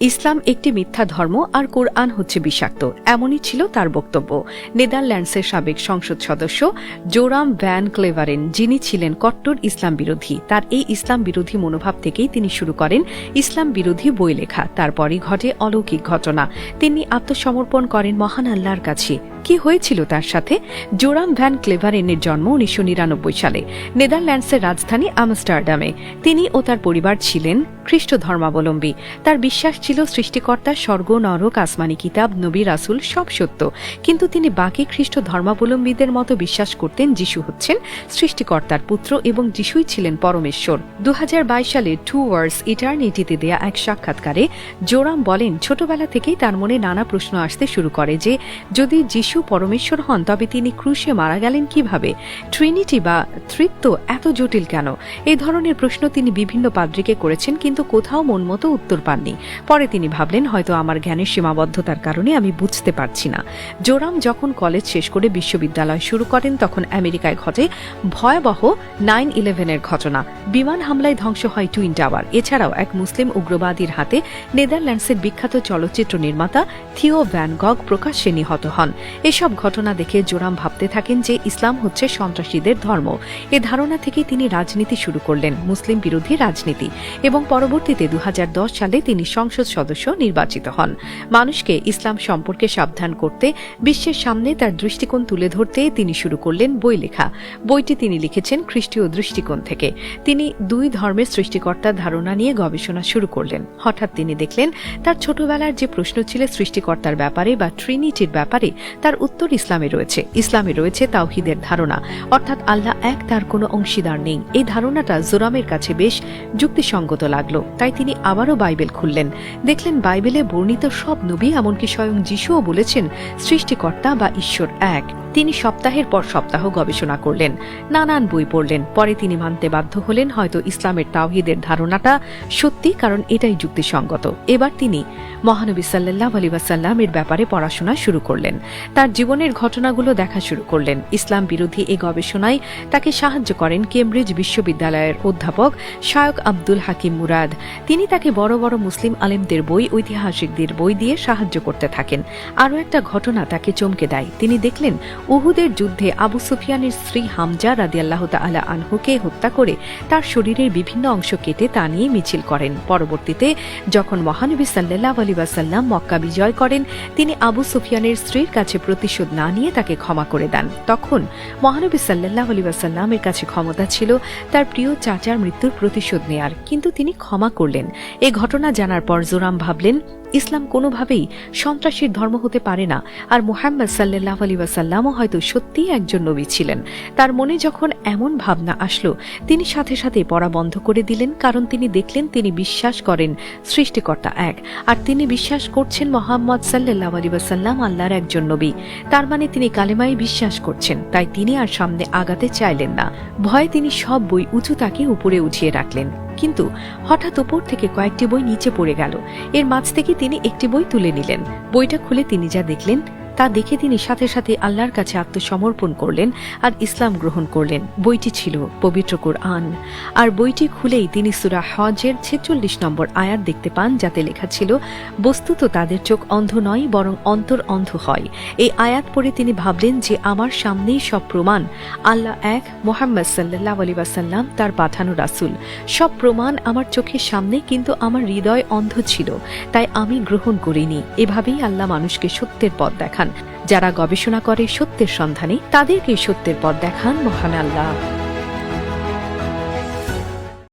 ইসলাম একটি মিথ্যা ধর্ম আর কোরআন হচ্ছে বিষাক্ত, এমনই ছিল তার বক্তব্য। নেদারল্যান্ডসের সাবেক সংসদ সদস্য জোরাম ভ্যান ক্লেভারেন, যিনি ছিলেন কট্টর ইসলাম বিরোধী, তার এই ইসলাম বিরোধী মনোভাব থেকেই তিনি শুরু করেন ইসলাম বিরোধী বই লেখা তারপরই ঘটে অলৌকিক ঘটনা। তিনি আত্মসমর্পণ করেন মহান আল্লাহর কাছে। কি হয়েছিল তার সাথে? জোরাম ভ্যান ক্লেভারেনের জন্ম উনিশশো নিরানব্বই সালে, নেদারল্যান্ডসের রাজধানী আমস্টারডামে। তিনি ও তার পরিবার ছিলেন খ্রিস্ট ধর্মাবলম্বী। তার বিশ্বাস ছিল সৃষ্টিকর্তা স্বর্গ, নরক, আসমানি কিতাব, নবী, রাসুল সব সত্য। কিন্তু তিনি বাকি খ্রিস্ট ধর্মাবলম্বীদের মতো বিশ্বাস করতেন যিশু হচ্ছেন সৃষ্টিকর্তার পুত্র এবং যিশুই ছিলেন পরমেশ্বর। দু হাজার বাইশ সালে টু ওয়ার্স ইটার্নিটিতে দেয়া এক সাক্ষাৎকারে জোরাম বলেন, ছোটবেলা থেকেই তার মনে নানা প্রশ্ন আসতে শুরু করে যে, যদি যিশু পরমেশ্বর হন, তবে তিনি ক্রুশে মারা গেলেন কীভাবে? ট্রিনিটি বা তৃত্ব এত জটিল কেন? এই ধরনের প্রশ্ন তিনি বিভিন্ন পাদ্রিকে করেছেন, কিন্তু কোথাও মনমতো উত্তর পাননি। পরে তিনি ভাবলেন, হয়তো আমার জ্ঞানের সীমাবদ্ধতার কারণে আমি বুঝতে পারছি না। জোরাম যখন কলেজ শেষ করে বিশ্ববিদ্যালয় শুরু করেন, তখন আমেরিকায় ঘটে ভয়াবহ নাইন ইলেভেনের ঘটনা। বিমান হামলায় ধ্বংস হয় টুইন টাওয়ার। এছাড়াও এক মুসলিম উগ্রবাদীর হাতে নেদারল্যান্ডসের বিখ্যাত চলচ্চিত্র নির্মাতা থিও ভ্যান গগ প্রকাশ্যে নিহত হন। এসব ঘটনা দেখে জোরাম ভাবতে থাকেন যে ইসলাম হচ্ছে সন্ত্রাসীদের ধর্ম। এ ধারণা থেকে তিনি রাজনীতি শুরু করলেন, মুসলিম বিরোধী রাজনীতি এবং পরবর্তীতে দু হাজার দশ সালে তিনি সংসদ সদস্য নির্বাচিত হন। মানুষকে ইসলাম সম্পর্কে সাবধান করতে, বিশ্বের সামনে তার দৃষ্টিকোণ তুলে ধরতে তিনি শুরু করলেন বই লেখা। বইটি তিনি লিখেছেন খ্রিস্টীয় দৃষ্টিকোণ থেকে। তিনি দুই ধর্মের সৃষ্টিকর্তার ধারণা নিয়ে গবেষণা শুরু করলেন। হঠাৎ তিনি দেখলেন, তার ছোটবেলার যে প্রশ্ন ছিল সৃষ্টিকর্তার ব্যাপারে বা ট্রিনিটির ব্যাপারে তার উত্তর ইসলামে রয়েছে। ইসলামে রয়েছে তাওহিদের ধারণা। অর্থাৎ আল্লাহ এক, তার কোনো অংশীদার নেই। এই ধারণাটা জোরামের কাছে বেশ যুক্তিসঙ্গত লাগল। তাই তিনি আবারও বাইবেল খুললেন। দেখলেন বাইবেলে বর্ণিত সব নবী এমনকি স্বয়ং যিশুও বলেছেন, সৃষ্টিকর্তা বা ঈশ্বর এক। তিনি সপ্তাহের পর সপ্তাহ গবেষণা করলেন, নানান বই পড়লেন, পরে তিনি মানতে বাধ্য হলেন হয়তো ইসলামের তাওহিদের ধারণাটা সত্যি কারণ এটাই যুক্তিসঙ্গত। এবার তিনি মহানবী সাল্লাহ আলী ওয়াসাল্লামের ব্যাপারে পড়াশোনা শুরু করলেন। তার জীবনের ঘটনাগুলো দেখা শুরু করলেন। ইসলাম বিরোধী এই গবেষণায় তাকে সাহায্য করেন কেমব্রিজ বিশ্ববিদ্যালয়ের অধ্যাপক শায়ক আব্দুল হাকিম মুরাদ। তিনি তাকে বড় বড় মুসলিম আলেমদের বই, ঐতিহাসিকদের বই দিয়ে সাহায্য করতে থাকেন। আরও একটা ঘটনা তাকে চমকে দেয়। তিনি দেখলেন উহুদের যুদ্ধে আবু সুফিয়ানের স্ত্রী হামজা রাদিয়াল্লাহ তালা আনহুকে হত্যা করে তার শরীরের বিভিন্ন অংশ কেটে তা নিয়ে মিছিল করেন। পরবর্তীতে যখন মহানবী সাল্লাহ আলী ওয়াসাল্লাম মক্কা বিজয় করেন, তিনি আবু সুফিয়ানের স্ত্রীর কাছে প্রতিশোধ না নিয়ে তাকে ক্ষমা করে দেন। তখন মহানবী সাল্লাহ আলী ওয়াসাল্লামের কাছে ক্ষমতা ছিল তার প্রিয় চাচার মৃত্যুর প্রতিশোধ নেয়ার, কিন্তু তিনি ক্ষমা করলেন। এ ঘটনা জানার পর জোরাম ভাবলেন ইসলাম কোনোভাবেই সন্ত্রাসীর ধর্ম হতে পারে না। আর মুহাম্মদ সাল্লাহ আলী ওয়াসাল্লামও হয়তো সত্যিই একজন নবী ছিলেন। তার মনে যখন এমন ভাবনা আসলো, তিনি সাথে সাথে পড়া বন্ধ করে দিলেন, কারণ তিনি দেখলেন তিনি বিশ্বাস করেন সৃষ্টিকর্তা এক। আর তিনি বিশ্বাস করছেন মোহাম্মদ সাল্লাহ আলী ওয়াসাল্লাম আল্লাহর একজন নবী। তার মানে তিনি কালেমাই বিশ্বাস করছেন, তাই তিনি আর সামনে আগাতে চাইলেন না। ভয়ে তিনি সব বই উঁচু তাকে উপরে উঠিয়ে রাখলেন। কিন্তু হঠাৎ উপর থেকে কয়েকটি বই নিচে পড়ে গেল। এর মাঝ থেকে তিনি একটি বই তুলে নিলেন। বইটা খুলে তিনি যা দেখলেন তা দেখে তিনি সাথে সাথে আল্লাহর কাছে আত্মসমর্পণ করলেন আর ইসলাম গ্রহণ করলেন। বইটি ছিল পবিত্র কোরআন। আর বইটি খুলেই তিনি সুরা হজের ছেচল্লিশ নম্বর আয়াত দেখতে পান, যাতে লেখা ছিল, বস্তুত তাদের চোখ অন্ধ নয়, বরং অন্তর অন্ধ হয়। এই আয়াত পড়ে তিনি ভাবলেন যে আমার সামনেই সব প্রমাণ। আল্লাহ এক মোহাম্মদ সাল্লাহ আলী তার পাঠানো রাসুল। সব প্রমাণ আমার চোখের সামনে, কিন্তু আমার হৃদয় অন্ধ ছিল, তাই আমি গ্রহণ করিনি। এভাবেই আল্লাহ মানুষকে সত্যের পথ দেখান। যারা গবেষণা করে সত্যের সন্ধানে তাদেরকে সত্যের পথ দেখান মহান আল্লাহ।